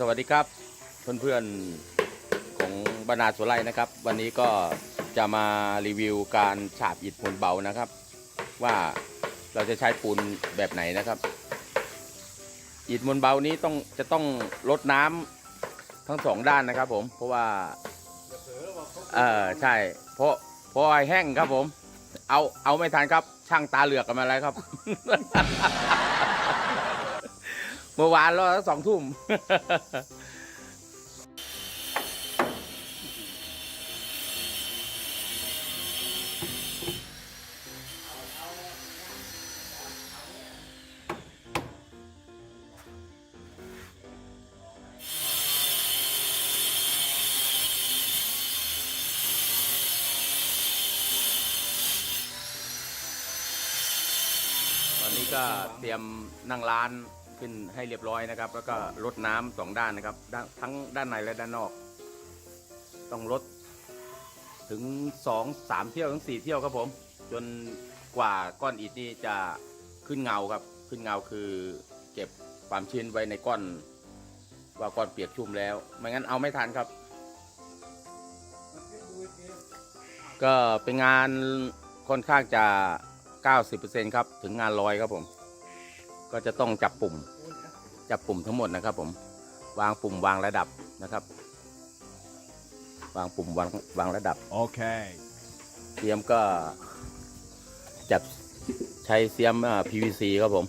สวัสดีครับเพื่อนๆของบรรณาสวนไร่นะครับ วันนี้ก็จะมารีวิวการฉาบอิฐมวลเบานะครับ ว่าเราจะใช้ปูนแบบไหนนะครับ อิฐมวลเบานี้ต้องจะต้องลดน้ำทั้งสองด้านนะครับ ผมเพราะว่าเออใช่ เพราะเพราะไอ้แห้งครับผม เอาเอาไม่ทันครับ ช่างตาเหลือกกันมาแล้วครับ เมื่อวานรอสองทุ่มตอนนี้ก็เตรียมนั่งร้าน ขึ้นให้เรียบร้อยนะครับ แล้วก็ลดน้ำสองด้านนะครับทั้งด้านในและด้านนอก ต้องลดถึงสองสามเที่ยวถึงสี่เที่ยวครับผม จนกว่าก้อนอิฐนี่จะขึ้นเงาครับ ขึ้นเงาคือเก็บความชื้นไว้ในก้อน ว่าก้อนเปียกชุ่มแล้วไม่งั้นเอาไม่ทันครับ ก็เป็นงานค่อนข้างจะ 90%ครับ ถึงงานร้อยครับผม ก็จะต้องจับปุ่ม จับปุ่มทั้งหมดนะครับ ผมวางปุ่มวางระดับนะครับ วางปุ่มวางวางระดับ Okay. เสียมก็จับใช้เสียมอ่า PVC ครับผม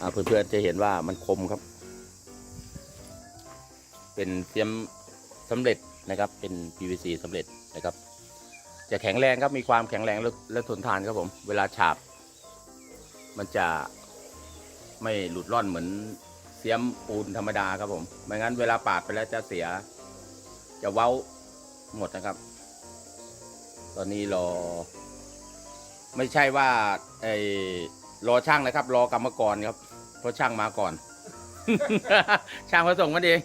อ่าเพื่อนๆจะเห็นว่ามันคมครับ เป็นเสียมสำเร็จนะครับ เป็น PVC สำเร็จนะครับ จะแข็งแรงครับมีความแข็งแรงและและทนทานครับผม เวลาฉาบ มันจะ ไม่หลุดร่อนเหมือนเสียมปูนธรรมดาครับผมไม่งั้นเวลาปาดไปแล้วจะเสีย จะเว้าหมดนะครับ ตอนนี้รอ ไม่ใช่ว่าไอ้รอช่างนะครับ รอกรรมกรครับ เพราะช่างมาก่อน ช่างมาส่งมาเอง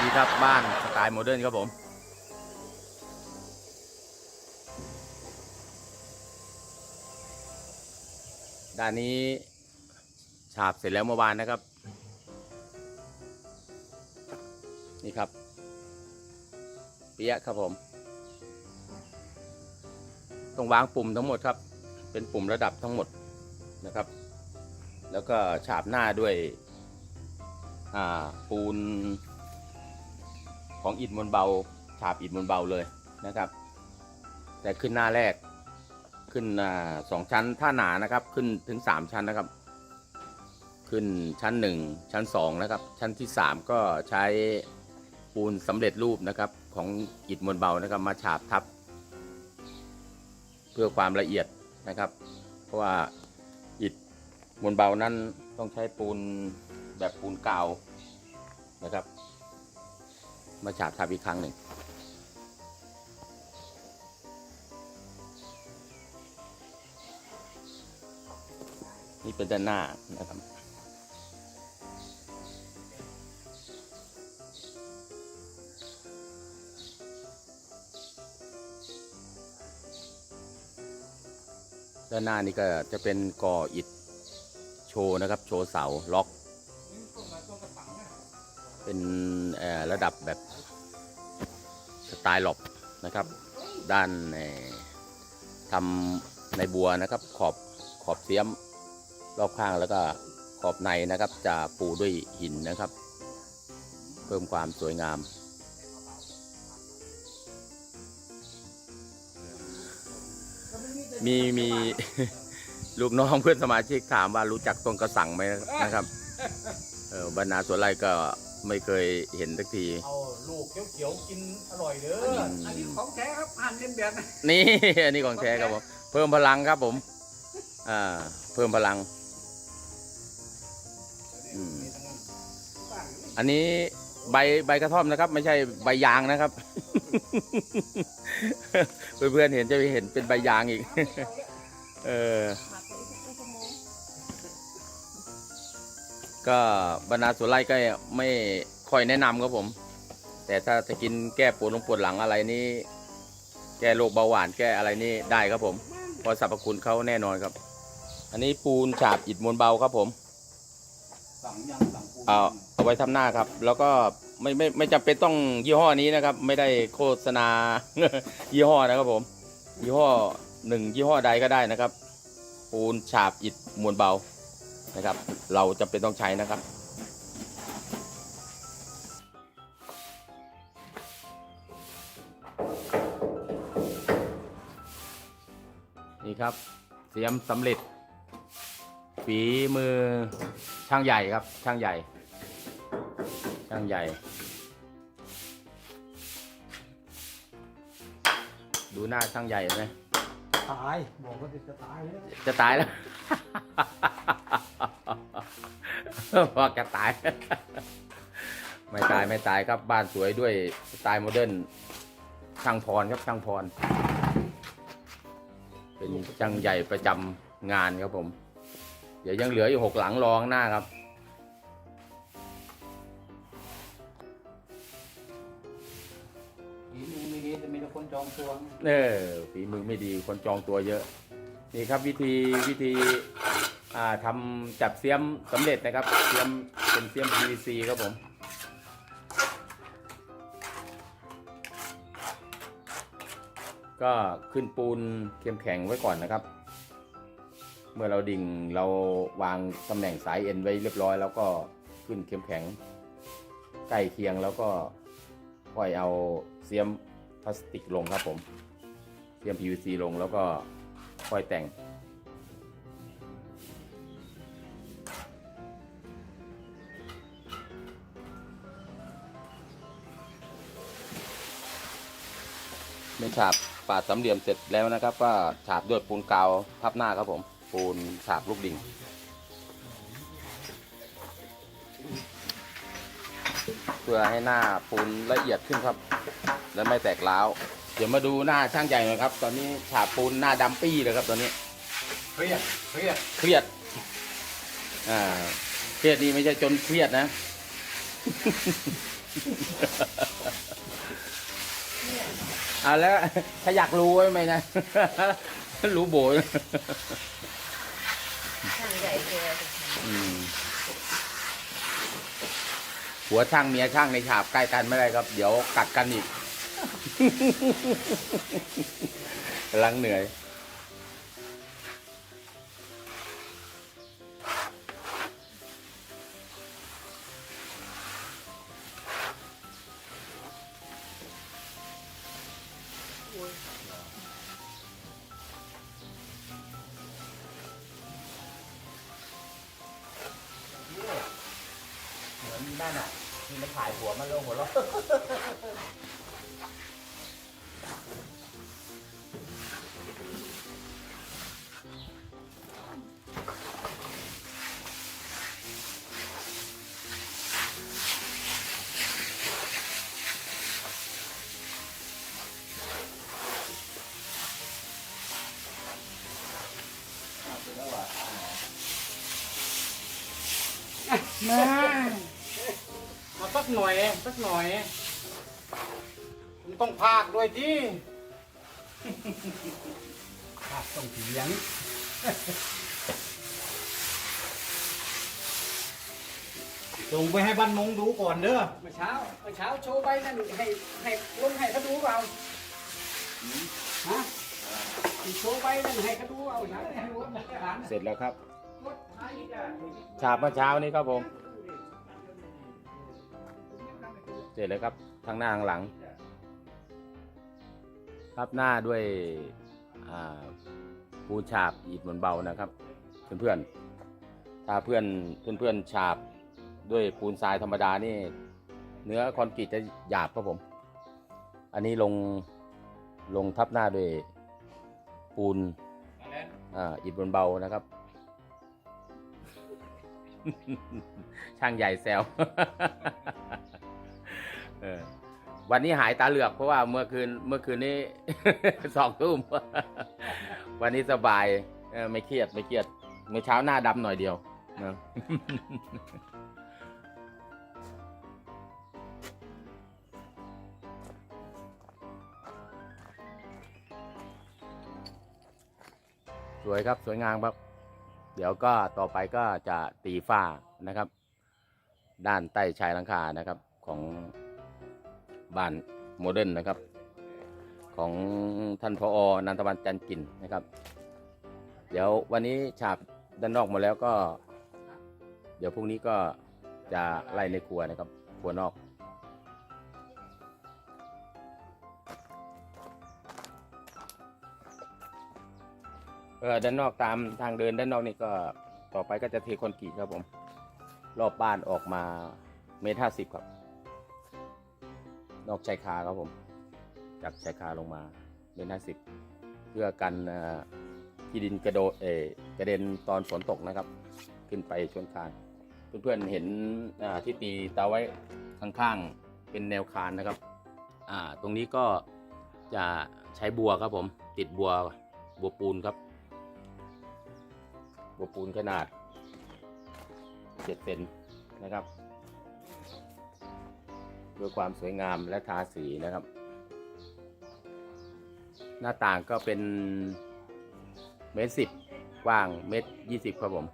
นี่ครับบ้านสไตล์โมเดิร์นครับผมด้านนี้ ฉาบเสร็จแล้วเมื่อวานนะครับ นี่ครับเปียะครับผมต้องวางปุ่มทั้งหมดครับ เป็นปุ่มระดับทั้งหมดนะครับ แล้วก็ฉาบหน้าด้วยปูนของอิฐมวลเบา ฉาบอิฐมวลเบาเลยนะครับ แต่ขึ้นหน้าแรกขึ้นสองชั้นถ้าหนานะครับ ขึ้นถึงสามชั้นนะครับ ขึ้นชั้นหนึ่งชั้นสองนะครับ ชั้นที่สามก็ใช้ปูนสำเร็จรูปนะครับ ของอิฐมวลเบานะครับมาฉาบทับ เพื่อความละเอียดนะครับ เพราะว่าอิฐมวลเบานั้นต้องใช้ปูนแบบปูนกาวนะครับ มาฉาบทับอีกครั้งหนึ่งนี่เป็นด้านหน้านะครับ ด้านหน้านี่ก็จะเป็นก่ออิฐโชว์นะครับ โชว์เสาล็อก เป็นระดับแบบสไตล์หลบนะครับ ด้านทำในบัวนะครับ ขอบขอบเสียมรอบข้างแล้วก็ขอบในนะครับ จะปูด้วยหินนะครับ เพิ่มความสวยงาม มีมีลูกน้องเพื่อนสมาชิกถามว่ารู้จักต้นกระสังไหมนะครับ เออบรรณาสวนไร่ก็ไม่เคยเห็นสักที เอาลูกเขียวๆกินอร่อยเด้อมอันนี้ของแท้ครับอ่านเลียนแบบนะนี่ อันนี้ของแท้ครับผม เพิ่มพลังครับผม อ่า เพิ่มพลังอืมอันนี้ใบใบกระท่อมนะครับ ไม่ใช่ใบยางนะครับ เพื่อนๆเห็นจะเห็นเป็นใบยางอีก เออ ก็บรรดาสุไลก็ไม่ค่อยแนะนำครับผม แต่ถ้าจะกินแก้ปวดลงปวดหลังอะไรนี่แก้โรคเบาหวานแก้อะไรนี่ได้ครับผมเพราะสรรพคุณเขาแน่นอนครับ อันนี้ปูนฉาบอิฐมวลเบาครับผมเอาเอาไว้ทำหน้าครับ แล้วก็ ไม่ไม่ไม่จำเป็นต้องยี่ห้อนี้นะครับ ไม่ได้โฆษณา ยี่ห้อนะครับผม ยี่ห้อหนึ่งยี่ห้อใดก็ได้นะครับปูนฉาบอิฐมวลเบานะครับ เราจำเป็นต้องใช้นะครับนี่ครับเสียมสำเร็จ ฝีมือช่างใหญ่ครับ ช่างใหญ่ ช่างใหญ่ ดูหน้าช่างใหญ่ไหมตาย บอกว่าจะตายแล้วจะตายแล้ว บอกจะตาย ไม่ตายไม่ตายครับบ้านสวยด้วยสไตล์โมเดิร์นช่างพรครับช่างพร เป็นช่างใหญ่ประจำงานครับผม เดี๋ยวยังเหลืออยู่หกหลังรองหน้าครับ คนจองตัวเออฝีมือไม่ดีคนจองตัวเยอะ นี่ครับวิธีวิธีอ่าทำจับเสียมสำเร็จนะครับเสียมเป็นเสียม PVC ครับผมก็ขึ้นปูนเข็มแข็งไว้ก่อนนะครับ เมื่อเราดิ่งเราวางตำแหน่งสายเอ็นไว้เรียบร้อย แล้วก็ขึ้นเข็มแข็งใกล้เคียงแล้วก็ค่อยเอาเสียม พลาสติกลงครับผมเสียม PVC ลงแล้วก็ค่อยแต่งไม่ฉาบปาดสามเหลี่ยมเสร็จแล้วนะครับ ก็ฉาบด้วยปูนกาวพับหน้าครับผม ปูนฉาบลูกดิ่งเพื่อให้หน้าปูนละเอียดขึ้นครับ และไม่แตกร้าว เดี๋ยวมาดูหน้าช่างใหญ่หน่อยครับ ตอนนี้ฉาบปูนหน้าดำปี้เลยครับ ตอนนี้ เครียดเครียดเครียด อ่า เครียดนี่ไม่ใช่จนเครียดนะอ่าแล้วถ้าอยากรู้ไว้ไหมนะ รู้โบยช่างใหญ่เลยอืมหัวช่างเมียช่างในฉาบใกล้กันไม่ได้ครับ เดี๋ยวกัดกันอีกกำ ลังเหนื่อย เหมือนนั่นอะที่มันถ่ายหัวมันล้วหัวเราะ มามาสักหน่อยสักหน่อยมันต้องพากด้วยที่พากต้องเสียงส่งไปให้บ้านมงดูก่อนเด้อเมื่อเช้าเมื่อเช้าโชว์ไปนั่นให้ให้ลงให้เขาดูเปล่าฮะโชว์ไปนั่นให้เขาดูเอาหนังให้รู้ว่ามันหลานเสร็จแล้วครับรถไทยอะ ฉาบเมื่อเช้านี้ครับผมเสร็จแล้วครับทั้งหน้าทั้งหลัง ครับหน้าด้วยปูนฉาบอิฐเหมือนเบานะครับ เพื่อนๆถ้าเพื่อนเพื่อนๆฉาบด้วยปูนทรายธรรมดานี่ เนื้อคอนกรีตจะหยาบครับผม อันนี้ลงลงทับหน้าด้วยปูนอ่าอิฐบนเบานะครับ ช่างใหญ่แซวเออวันนี้หายตาเหลือกเพราะว่าเมื่อคืนเมื่อคืนนี้สองทุ่มวันนี้สบายเออไม่เครียดไม่เครียด เมื่อเช้าหน้าดำหน่อยเดียวนะสวยครับ สวยงามครับ เดี๋ยวก็ต่อไปก็จะตีฝ้านะครับ ด้านใต้ชายหลังคานะครับของบ้านโมเดิร์นนะครับ ของท่านพออนันทวันจันกินนะครับ เดี๋ยววันนี้ฉาบด้านนอกหมดแล้วก็ เดี๋ยวพรุ่งนี้ก็จะไล่ในครัวนะครับครัวนอก เออด้านนอกตามทางเดินด้านนอกนี่ก็ต่อไปก็จะเทคอนกรีตครับผม รอบบ้านออกมาเมตรห้าสิบครับ นอกชายคาครับผม จากชายคาลงมาเมตรห้าสิบเพื่อกันที่ดินกระโดดเอกระเด็นตอนฝนตกนะครับ ขึ้นไปชนคานเพื่อนๆเห็นที่ตีตาไว้ข้างๆเป็นแนวคานนะครับอ่าตรงนี้ก็จะใช้บัวครับผม ติดบัวบัวปูนครับัวปูนขนาดเจ็ดเซนนะครับด้วยความสวยงามและทาสีนะครับ หน้าต่างก็เป็นเมตรสิบกว้างเมตรยี่สิบครับผม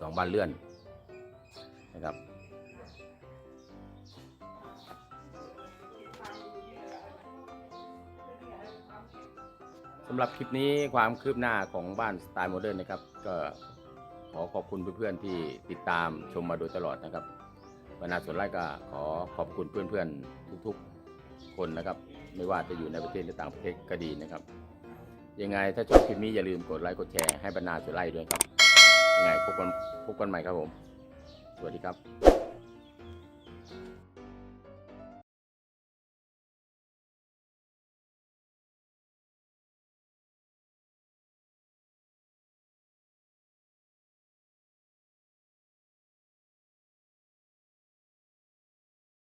สองบานเลื่อนนะครับ สำหรับคลิปนี้ความคืบหน้าของบ้านสไตล์โมเดิร์นนะครับ ก็ขอขอบคุณเพื่อนๆที่ติดตามชมมาโดยตลอดนะครับบรรณาส่วนไร่ก็ขอขอบคุณเพื่อนๆทุกๆคนนะครับ ไม่ว่าจะอยู่ในประเทศหรือต่างประเทศก็ดีนะครับ ยังไงถ้าชอบคลิปนี้อย่าลืมกดไลค์กดแชร์ให้บรรณาส่วนไร่ด้วยครับยังไงพบกันพบกันใหม่ครับผม สวัสดีครับ